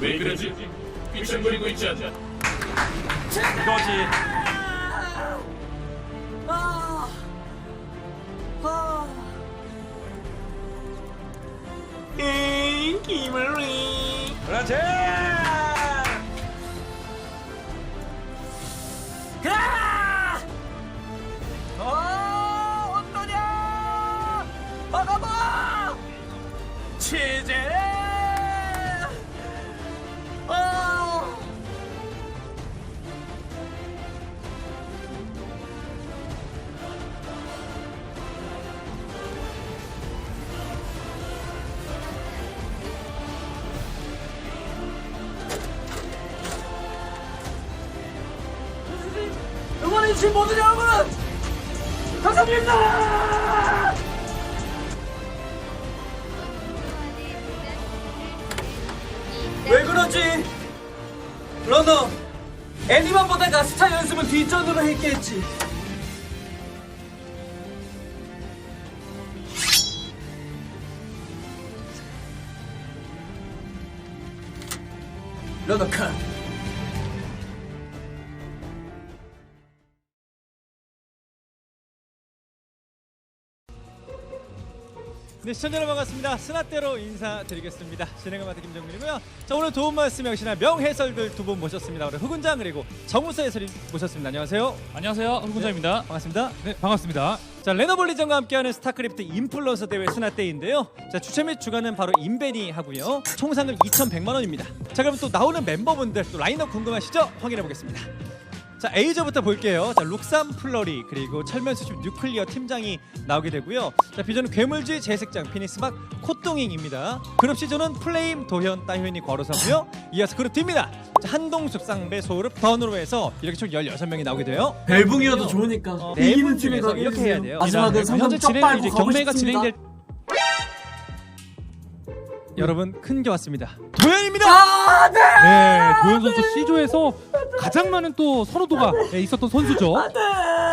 왜 그러지? 귀청거리고 있지 않나? 이거지. 아, 아. 에이, 기물리. 그렇지. 해주신 모든 여러분! 감사합니다! 왜 그러지? 러너 애니만 보다가 스타 연습은 뒷전으로 했겠지 러너 컷 네, 시청자 여러분 반갑습니다. 스나떼로 인사드리겠습니다. 진행을 맡은 김정민이고요. 자, 오늘 도움 말씀 역시나 명해설들 두 분 모셨습니다. 오늘 흑운장 그리고 정우서 해설이 모셨습니다. 안녕하세요. 안녕하세요. 흑군자입니다. 반갑습니다. 네, 반갑습니다. 자, 레너볼리전과 함께하는 스타크래프트 인플루언서 대회 스나떼인데요. 자, 추첨 및 주관은 바로 인벤이 하고요. 총 상금 2,100만 원입니다. 자, 그럼 또 나오는 멤버분들 또 라인업 궁금하시죠? 확인해 보겠습니다. 자 A조부터 볼게요. 자 룩삼 플러리 그리고 철면 수집 뉴클리어 팀장이 나오게 되고요. 자 비전은 괴물쥐 재색장 피닉스막 콧동잉입니다. 그룹 C조는 플레임 도현 따효인이 걸어서고요. 이어서 그룹 D입니다. 자 한동숙 쌍배 소르 던으로 해서 이렇게 총 16명이 나오게 돼요. 벨붕이어도 좋으니까 어, 네 이기는 분 팀에 중에서 가게 이렇게 해주세요. 해야 돼요. 마지막은 현재 쩍 진행 빨고 이제 가고 경매가 싶습니다. 진행될 여러분 큰 게 왔습니다. 도현입니다. 아, 네! 네, 도현 선수 C조에서 가장 많은 또 선호도가 네, 있었던 선수죠.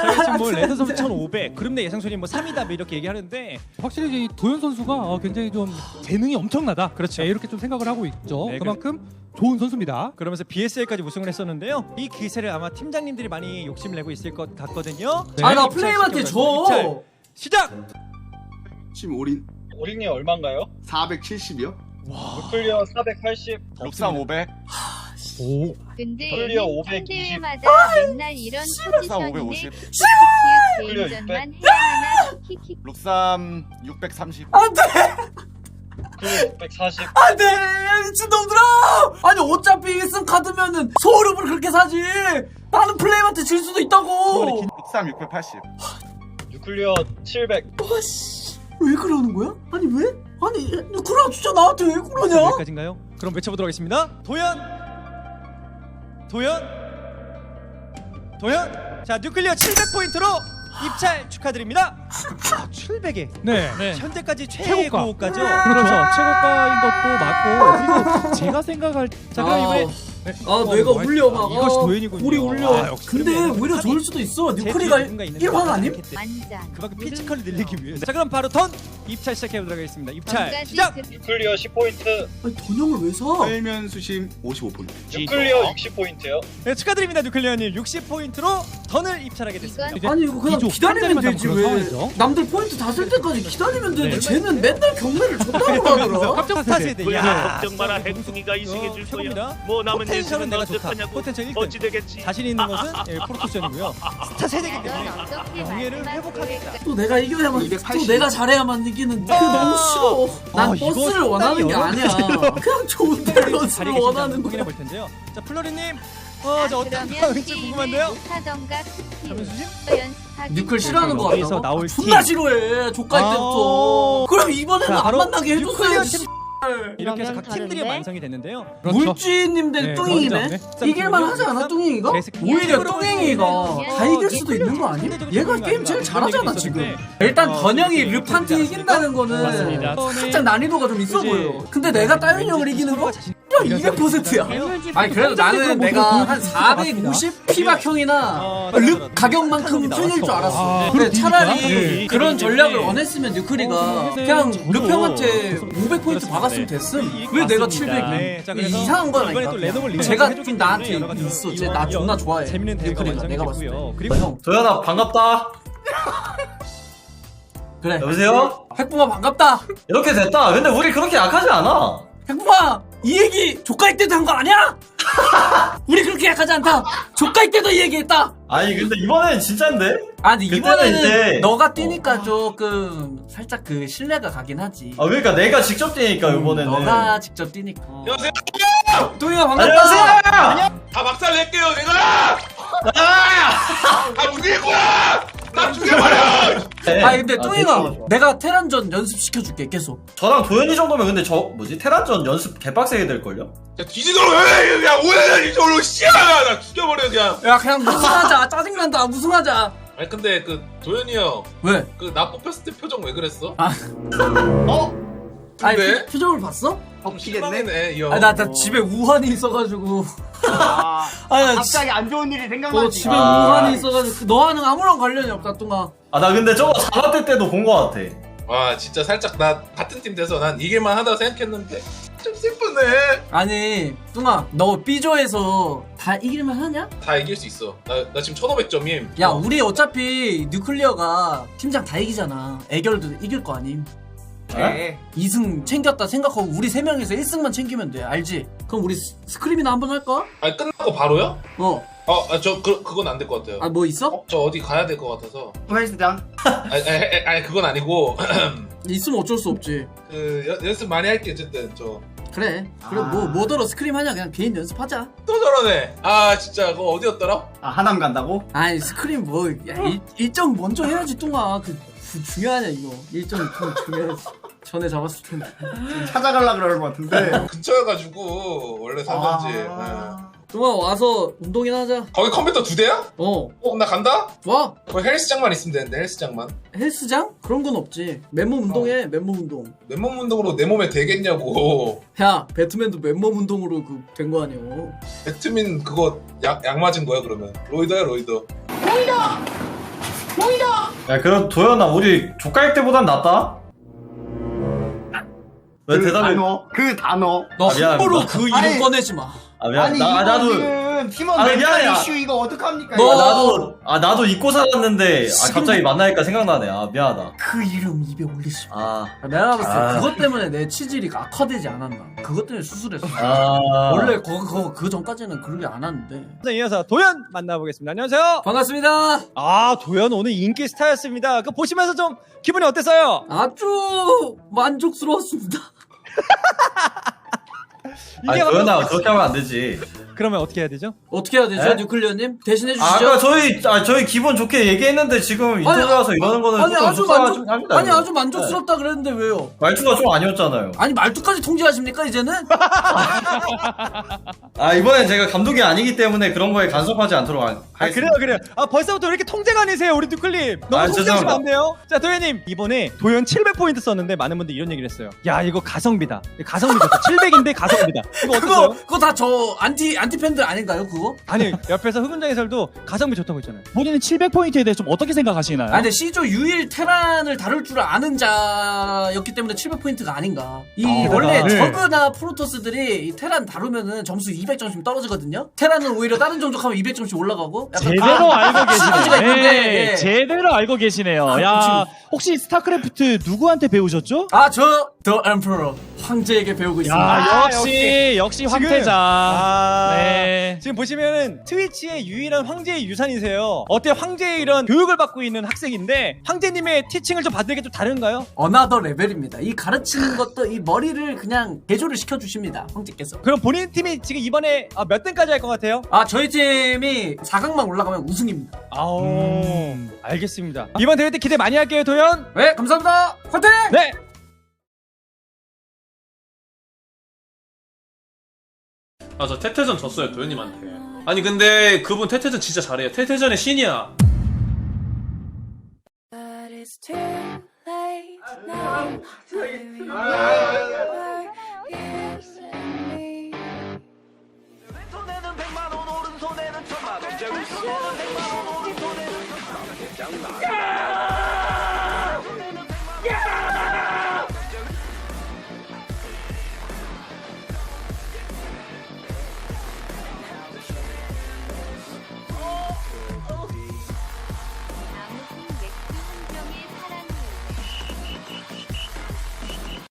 저희 지금 뭐 레드 선수 1,500, 그룹 내 예상 순위 뭐 3위다 뭐 이렇게 얘기하는데 확실히 이 도현 선수가 어, 굉장히 좀 재능이 엄청나다. 그렇죠. 네, 이렇게 좀 생각을 하고 있죠. 네, 그만큼 좋은 선수입니다. 그러면서 BSL까지 우승을 했었는데요. 이 기세를 아마 팀장님들이 많이 욕심을 내고 있을 것 같거든요. 네. 아, 나 입찰 플레임한테 시켜가지고 입찰 줘! 시작. 지금 올인 오링이 얼마인가요? 470이요? 클리어 480, 록상 500 오, 근데 클리어 한 520. 대회마다 맨날 이런 포지션인데 550 키키키크 클리어 개인전만 해야 하나 키키키 록삼 630 안 돼! 클리어 640. 안 돼! 미친놈들아! 아니, 어차피 1승 카드면은 소울업을 그렇게 사지! 나는 플레임한테 질 수도 있다고! 록삼 680 뉴클리어 700. 와씨, 왜 그러는 거야? 아니, 왜? 아니, 그럼 진짜 나한테 왜 그러냐? 여기까지인가요? 그럼 외쳐보도록 하겠습니다. 도현, 도현, 도현. 자 뉴클리어 700 포인트로 입찰 축하드립니다. 아, 700에 네, 네. 현재까지 최고가죠. 최고가. 그렇죠. 최고가인 것도 맞고 그리고 제가 생각할 자 그럼 이번에 네. 아 어, 내가 뭐 울려 했- 막 이것이 아, 도현이군요. 우리 울려 아, 역시 근데 그러면 오히려. 좋을 수도 있어 제 뉴클리가 뒤에 누군가 있는데 1황 아님? 완전 그만큼 피지컬을 늘리기 위해. 자 그럼 바로 던 입찰 시작해 보도록 하겠습니다. 입찰 시작. 그 뉴클리어 10포인트, 아니 던영을 왜 사? 팔면 수심 55포인트 뉴클리어 60포인트요. 네, 축하드립니다 뉴클리어님 60 포인트로 던을 입찰하게 됐습니다. 이건 아니 이거 그냥 기다리면 되지 왜 그런 상황이죠. 남들 포인트 다 쓸 때까지 기다리면 되는데 네. 쟤는 맨날 경매를 줬다고 하더라 깜짝 스타 세대. 세대. 야, 걱정 마라 진짜 행숭이가 이승해 줄 거야. 뭐 남은 예술은 내가 좋다. 포텐셜 1등. 어찌 되겠지 자신 있는 것은 예, 프로토션이고요. 스타 세대이기 이건 때문에 명예를 회복하겠다. 또 내가 이겨야만 280. 또 내가 잘해야만 이기는 그 너무 싫어 난 아, 버스를 원하는 게 아니야 그냥 좋은 밸런스를 원하는 확인해 거야 볼 텐데요. 자 플로리님, 어, 저 어떤 그러면 마음인지 게임을 궁금한데요. 못하던가. 연습하기 뉴클 싫어하는 거 여기서 같다고? 나올 아, 존나 팀. 싫어해 조카일 아. 때부터 그럼 이번에는 자, 안 바로 만나게 뉴클리어 해줬어야지 팀 이렇게 해서 각 팀들이 다른데? 완성이 됐는데요. 그렇죠. 물주인님 대 네, 뚱잉이네 먼저, 이길만 하지 않아 뚱잉이가? 제스키. 오히려 뚱잉이가 그러면 다 이길 수도 있는 거 아니야? 상대적으로 얘가 게임? 제일 잘하잖아 지금 일단 어, 던영이 이렇게 르판티 이긴다는 거는 맞습니다. 살짝 난이도가 좀 있어. 보여 근데 내가 따윤 형을 이기는 거? 씨발 200%야. 아니 그래도 나는 내가 한 450 피박형이나 어, 릅 가격만큼 풀릴 줄 알았어. 근데 차라리 네. 그런 전략을 원했으면 뉴크리가 어, 그냥. 릅 형한테 500포인트 그렇습니다. 박았으면 네. 됐음. 왜 내가 700이? 네, 자, 그래서 이상한 건. 레노블 리뷰를 제가 좀 나한테 있어. 쟤나 존나 이번 좋아해. 재밌는 대회가 뉴크리가 내가 봤을 때. 형 도현아 반갑다. 그래. 여보세요? 핵붕아 반갑다. 이렇게 됐다. 근데 우리 그렇게 약하지 않아. 핵붕아 이 얘기 조카일 때도 한 거 아니야? 우리 그렇게 약하지 않다. 조카일 때도 이 얘기했다. 아니 근데 이번엔 진짠데? 아니 그때는 이번에는 이제- 너가 뛰니까 조금 살짝 그 신뢰가 가긴 하지. 아 그러니까 내가 직접 뛰니까 이번에는. 너가 직접 뛰니까. 안녕하세요. 동이가 반갑다. 안녕하세요. 다 박살 낼게요, 내가! 아! 다 죽일 거야! 나 죽여버려! 네. 아니 근데 아, 뚱이가. 내가 테란전 연습 시켜줄게 계속. 저랑 도현이 정도면 근데 저 뭐지 테란전 연습 개빡세게 될 걸요? 야, 뒤지도록 해! 그냥 오해는 이쪽으로 씨야! 나 죽여버려, 그냥. 야 그냥 우승하자. 짜증난다. 우승하자. 아니, 근데 그, 도현이 형, 왜? 그, 나 뽑혔을 때 표정 왜 그랬어? 아. 어? 아니 근데? 표- 표정을 봤어? 좀 실망이네, 이 형. 아니 나, 나 집에 우환이 있어가지고. 아니 나 갑자기 안 좋은 일이 너 생각나지. 집에 아. 우환이 있어가지고 너와는 아무런 관련이 없다 뚱아. 아 나 근데 저거 자라때 때도 본 거 같아. 와, 진짜 살짝 나 같은 팀 돼서 난 이길만 하다 생각했는데, 좀 슬프네. 아니 뚱아 너 B조에서 다 이길만 하냐? 다 이길 수 있어. 나, 나 지금 1500점임. 야 우리 어차피 뉴클리어가 팀장 다 이기잖아 애결도 이길 거 아님 네? 2승 챙겼다 생각하고 우리 3명에서 1승만 챙기면 돼 알지? 그럼 우리 스- 스크림이나 한번 할까? 아니, 끝나고 바로요? 어 어, 아, 저, 그, 그건 안 될 것 같아요. 아뭐 있어? 어, 저 어디 가야 될 것 같아서. 헬스장. 아니, 아니, 아니, 아니, 그건 아니고. 있으면 어쩔 수 없지 그, 연, 연습 많이 할게, 어쨌든. 저. 그래 그래 아. 뭐 뭐더러 스크림 하냐 그냥 개인 연습하자 또 저러네. 아, 진짜, 그거 어디였더라? 아 하남 간다고? 아니 스크림 뭐 야, 일, 일정 먼저 해야지 뚱아 그 구- 중요하냐 이거 일정 좀 중요하지 전에 잡았을 텐데 찾아갈라 그럴 것 같은데. 근처여가지고, 원래 살던지. 네. 아... 뚱아 와서 운동이나 하자 거기 컴퓨터 두 대야? 어 어, 나 간다? 와 거기 헬스장만 있으면 되는데, 헬스장만. 헬스장? 그런 건 없지 맨몸 운동해 맨몸 운동 맨몸 운동으로 내 몸에 되겠냐고. 야 배트맨도 맨몸 운동으로 그 된 거 아니야 배트민 그거 약, 약 맞은 거야, 그러면. 로이더야, 로이더. 야 그럼 도현아 우리 조카일 때보단 낫다. 왜 그 대답해? 단어. 그 단어. 너 아, 미안합니다. 함부로 그 이름 아니, 꺼내지 마 아 미안. 아니 나 이거 나도 지금 팀원 아니, 멘탈 미안해. 이슈 이거 어떡합니까? 너- 아, 이거? 나도 아 나도 잊고 살았는데 아 갑자기 만나니까 생각나네. 아 미안하다. 그 이름 입에 올리지 마 아. 아, 내가 봤을 때 아. 그것 때문에 내 치질이 악화되지 않았나 그것 때문에 수술했어 아. 원래 거, 거, 그 전까지는 그런 게안 왔는데 자, 이어서 도현 만나보겠습니다. 안녕하세요. 반갑습니다 아, 도현 오늘 인기 스타였습니다. 그 보시면서 좀 기분이 어땠어요? 아주 만족스러웠습니다 아니 이게 도현아 바로- 그렇게 하면 안 되지. 그러면 어떻게 해야 되죠? 어떻게 해야 되죠 네? 뉴클리어님 대신해 아, 주시죠 아 까 저희 아 저희 기분 좋게 얘기했는데 지금 인터뷰 와서 이러는 거는 아니 아주 만족 합니다, 아니 이거. 아주 만족스럽다 그랬는데 왜요 네. 말투가 좀 아니었잖아요. 아니 말투까지 통제하십니까 이제는 아 이번엔 제가 감독이 아니기 때문에 그런 거에 간섭하지 않도록 하- 아, 하겠습니다. 그래요, 그래요. 아, 벌써부터 왜 이렇게 통제관이세요, 우리 두클립. 너무 아, 통제하시면. 안 돼요. 자, 도현님. 이번에 도현 700포인트 썼는데 많은 분들이 이런 얘기를 했어요. 야, 이거 가성비다. 가성비다. 700인데 가성비다. 이거 그거 어떠세요? 그거 다 저 안티 안티 팬들 아닌가요 그거 아니, 옆에서 흑은장 해설도 가성비 좋다고 했잖아요. 본인은 700포인트에 대해 좀 어떻게 생각하시나요? 아니 근데 C조 유일 테란을 다룰 줄 아는 자였기 때문에 700포인트가 아닌가 이 아, 원래 네. 저그나 프로토스들이 이 테란 다루면은 점수 200점씩 떨어지거든요 테란은 오히려 다른 종족하면 200점씩 올라가고 약간 제대로 아, 알고 시너지가 계시네. 있는데, 네, 예. 제대로 알고 계시네요. 아, 야, 혹시 스타크래프트 누구한테 배우셨죠? 아, 저, 더 엠퍼러, 황제에게 배우고 있습니다. 야, 아, 역시 역시 지금- 황태자. 아, 네. 지금 보시면은 트위치의 유일한 황제의 유산이세요. 어때 황제의 이런 교육을 받고 있는 학생인데 황제님의 티칭을 좀 받는 게 좀 다른가요? 어나더 레벨입니다. 이 가르치는 것도 이 머리를 그냥 개조를 시켜주십니다. 황제께서. 그럼 본인 팀이 지금 이번에 아, 몇 등까지 할 것 같아요? 아, 저희 팀이 4강만 올라가면 우승입니다. 아우 음. 알겠습니다. 이번 대회 때 기대 많이 할게요 도현. 네, 감사합니다. 화이팅! 네. 아 저 태태전 졌어요 도현님한테 아니 근데 그분 태태전 진짜 잘해요 태태전의 신이야 왼손에는 100만 원 오른손에는 천만